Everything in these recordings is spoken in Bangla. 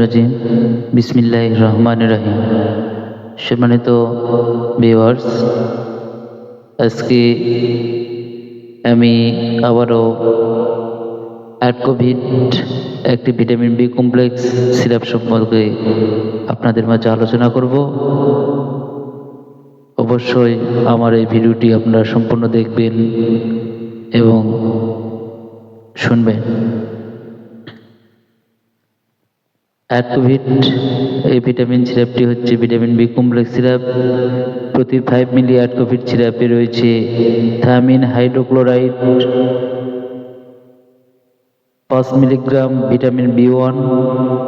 রাজিম। বিসমিল্লাহ রহমান রাহিম। সম্মানিত ভিওয়ার্স আজকে আমি আবারও অ্যাডকোভিড একটি ভিটামিন বি কমপ্লেক্স সিরাপ সম্পর্কে আপনাদের মাঝে আলোচনা করব। অবশ্যই আমার এই ভিডিওটি আপনারা সম্পূর্ণ দেখবেন এবং শুনবেন। অ্যাডকোভিড এই ভিটামিন সিরাপটি হচ্ছে ভিটামিন বি কমপ্লেক্স সিরাপ। প্রতি ফাইভ মিলি অ্যাডকোভিড সিরাপে রয়েছে থামিন হাইড্রোক্লোরাইড। পাঁচ milligram vitamin B one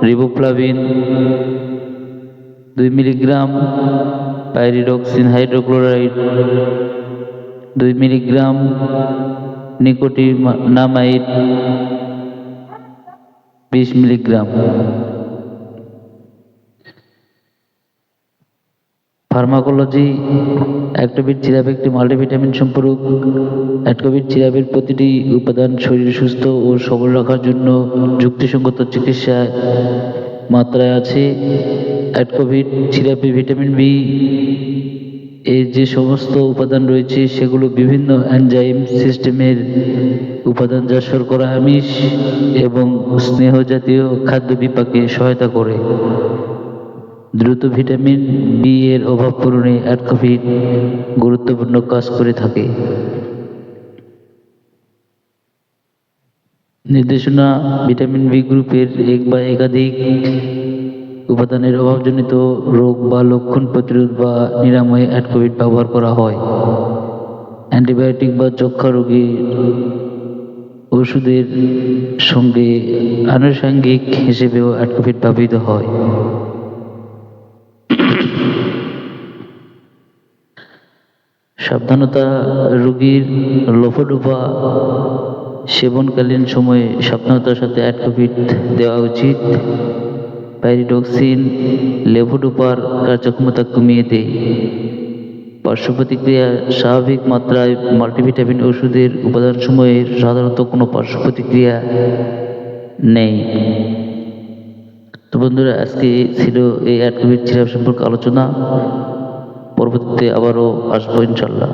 riboflavin দুই মিলিগ্রাম পাইরিডক্সিন হাইড্রোক্লোরাইড। দুই মিলিগ্রাম নিকোটিনামাইড বিশ মিলিগ্রাম। ফার্মাকোলজি অ্যাক্টোভিট সিরাপ একটি মাল্টিভিটামিন সম্পূরক অ্যাক্টোভিট সিরাপের প্রতিটি উপাদান শরীর সুস্থ ও সবল রাখার জন্য যুক্তিসঙ্গত চিকিৎসা মাত্রায় আছে। অ্যাডকোভিড সিরাপে ভিটামিন বি এর যে সমস্ত উপাদান রয়েছে, সেগুলো বিভিন্ন অ্যানজাইম সিস্টেমের উপাদান যা শর্করা আমিষ এবং স্নেহ জাতীয় খাদ্য বিপাকে সহায়তা করে। দ্রুত ভিটামিন বি এর অভাব পূরণে অ্যাডকোভিড গুরুত্বপূর্ণ কাজ করে থাকে। নির্দেশনা ভিটামিন বি গ্রুপের এক বা একাধিক উপাদানের অভাবজনিত রোগ বা লক্ষণ প্রতিরোধ বা নিরাময়ে অ্যাডকোভিড ব্যবহার করা হয়। অ্যান্টিবায়োটিক বা যক্ষা রোগীর ওষুধের সঙ্গে আনুষঙ্গিক হিসেবেও অ্যাডকোভিড ব্যবহৃত হয়। সাবধানতা রোগীর লোফোডোপা সেবনকালীন সময়ে সাবধানতার সাথে অ্যাডকোভিড দেওয়া উচিত। প্যারিডক্সিন লেভোডোপার কার্যক্ষমতা কমিয়ে দেয়। পার্শ্ব প্রতিক্রিয়া স্বাভাবিক মাত্রায় মাল্টিভিটামিন ওষুধের উপাদান সময়ে সাধারণত কোনো পার্শ্ব প্রতিক্রিয়া নেই। তো বন্ধুরা, আজকে ছিল এই অ্যাডকোভিড সিরাপ সম্পর্কে আলোচনা। পরবর্তীতে আবারও আসব ইনশাল্লাহ